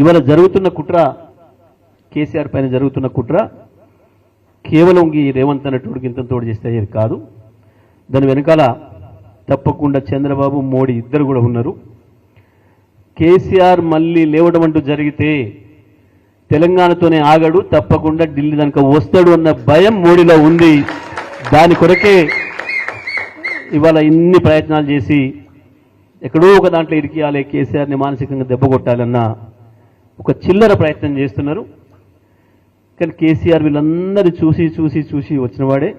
ఇవాళ జరుగుతున్న కుట్ర కేసీఆర్ పైన జరుగుతున్న కుట్ర కేవలం ఈ రేవంత్ అన్నటువంటి ఇంత తోడు చేస్తే కాదు. దాని వెనకాల తప్పకుండా చంద్రబాబు మోడీ ఇద్దరు కూడా ఉన్నారు. కేసీఆర్ మళ్ళీ లేవడం అంటూ జరిగితే తెలంగాణతోనే ఆగడు తప్పకుండా ఢిల్లీ దానికి వస్తాడు అన్న భయం మోడీలో ఉంది. దాని కొరకే ఇవాళ ఇన్ని ప్రయత్నాలు చేసి ఎక్కడో ఒక దాంట్లో ఇరికియాలి కేసీఆర్ని మానసికంగా దెబ్బ కొట్టాలన్న ఒక చిల్లర ప్రయత్నం చేస్తున్నారు. కానీ కేసీఆర్ వీళ్ళందరూ చూసి చూసి చూసి వచ్చినవాడే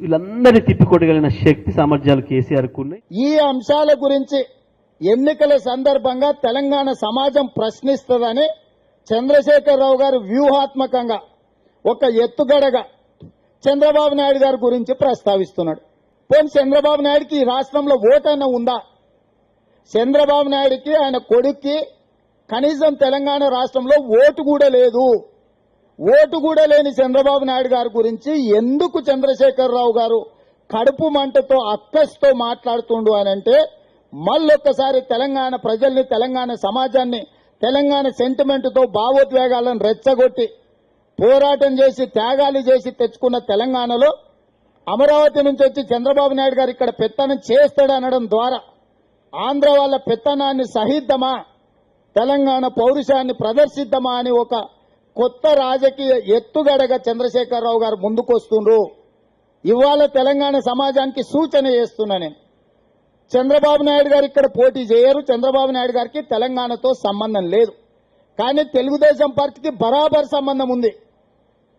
వీళ్ళందరినీ తిప్పికొట్టగలిగిన శక్తి సామర్థ్యాలు కేసీఆర్కు ఉన్నాయి. ఈ అంశాల గురించి ఎన్నికల సందర్భంగా తెలంగాణ సమాజం ప్రశ్నిస్తుందని చంద్రశేఖరరావు గారు వ్యూహాత్మకంగా ఒక ఎత్తుగడగా చంద్రబాబు నాయుడు గారి గురించి ప్రస్తావిస్తున్నాడు. పోనీ చంద్రబాబు నాయుడుకి ఈ రాష్ట్రంలో ఓటైనా ఉందా? చంద్రబాబు నాయుడికి ఆయన కొడుక్కి కనీసం తెలంగాణ రాష్ట్రంలో ఓటు కూడా లేదు. ఓటు కూడా లేని చంద్రబాబు నాయుడు గారి గురించి ఎందుకు చంద్రశేఖరరావు గారు కడుపు మంటతో అక్కస్తో మాట్లాడుతుండు అని అంటే మళ్ళొక్కసారి తెలంగాణ ప్రజల్ని తెలంగాణ సమాజాన్ని తెలంగాణ సెంటిమెంట్తో భావోద్వేగాలను రెచ్చగొట్టి పోరాటం చేసి త్యాగాలు చేసి తెచ్చుకున్న తెలంగాణలో అమరావతి నుంచి వచ్చి చంద్రబాబు నాయుడు గారు ఇక్కడ పెత్తనం చేస్తాడనడం ద్వారా ఆంధ్ర వాళ్ళ పెత్తనాన్ని సహిద్దామా? తెలంగాణ పౌరుషాన్ని ప్రదర్శిద్దామా అని ఒక కొత్త రాజకీయ ఎత్తుగడగా చంద్రశేఖరరావు గారు ముందుకొస్తుండ్రు. ఇవాళ తెలంగాణ సమాజానికి సూచన చేస్తున్నా నేను. చంద్రబాబు నాయుడు గారు ఇక్కడ పోటీ చేయరు. చంద్రబాబు నాయుడు గారికి తెలంగాణతో సంబంధం లేదు. కానీ తెలుగుదేశం పార్టీకి బరాబర్ సంబంధం ఉంది.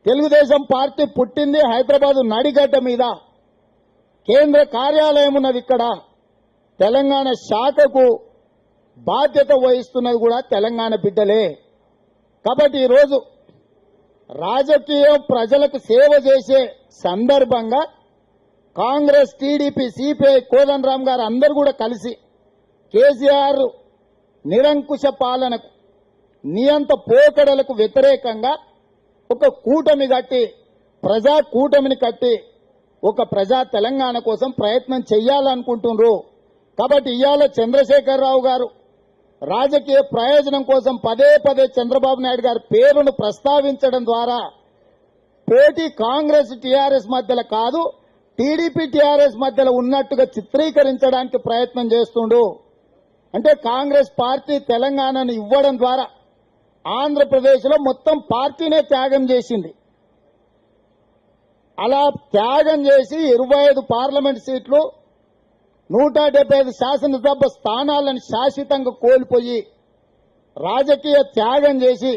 తెలుగుదేశం పార్టీ పుట్టింది హైదరాబాద్ నడిగడ్డ మీద. కేంద్ర కార్యాలయం ఉన్నది ఇక్కడ. తెలంగాణ శాఖకు బాధ్యత వహిస్తున్నది కూడా తెలంగాణ బిడ్డలే. కాబట్టి ఈరోజు రాజకీయం ప్రజలకు సేవ చేసే సందర్భంగా కాంగ్రెస్ టీడీపీ సిపిఐ కోదండరామ్ గారు అందరూ కూడా కలిసి కేసీఆర్ నిరంకుశ పాలనకు నియంత పోకడలకు వ్యతిరేకంగా ఒక కూటమి కట్టి ప్రజా కూటమిని కట్టి ఒక ప్రజా తెలంగాణ కోసం ప్రయత్నం చేయాలనుకుంటున్నారు. కాబట్టి ఇవాళ చంద్రశేఖరరావు గారు రాజకీయ ప్రయోజనం కోసం పదే పదే చంద్రబాబు నాయుడు గారి పేరును ప్రస్తావించడం ద్వారా పోటీ కాంగ్రెస్ టీఆర్ఎస్ మధ్యలో కాదు టీడీపీ టీఆర్ఎస్ మధ్యలో ఉన్నట్టుగా చిత్రీకరించడానికి ప్రయత్నం చేస్తుండు. అంటే కాంగ్రెస్ పార్టీ తెలంగాణను ఇవ్వడం ద్వారా ఆంధ్రప్రదేశ్లో మొత్తం పార్టీనే త్యాగం చేసింది. అలా త్యాగం చేసి ఇరవై ఐదు పార్లమెంట్ సీట్లు నూట డెబ్బై ఐదు శాసనసభ స్థానాలను శాశ్వతంగా కోల్పోయి రాజకీయ త్యాగం చేసి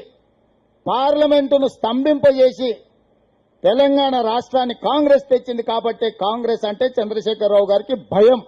పార్లమెంటును స్తంభింపజేసి తెలంగాణ రాష్ట్రాన్ని కాంగ్రెస్ తెచ్చింది కాబట్టి కాంగ్రెస్ అంటే చంద్రశేఖరరావు గారికి భయం.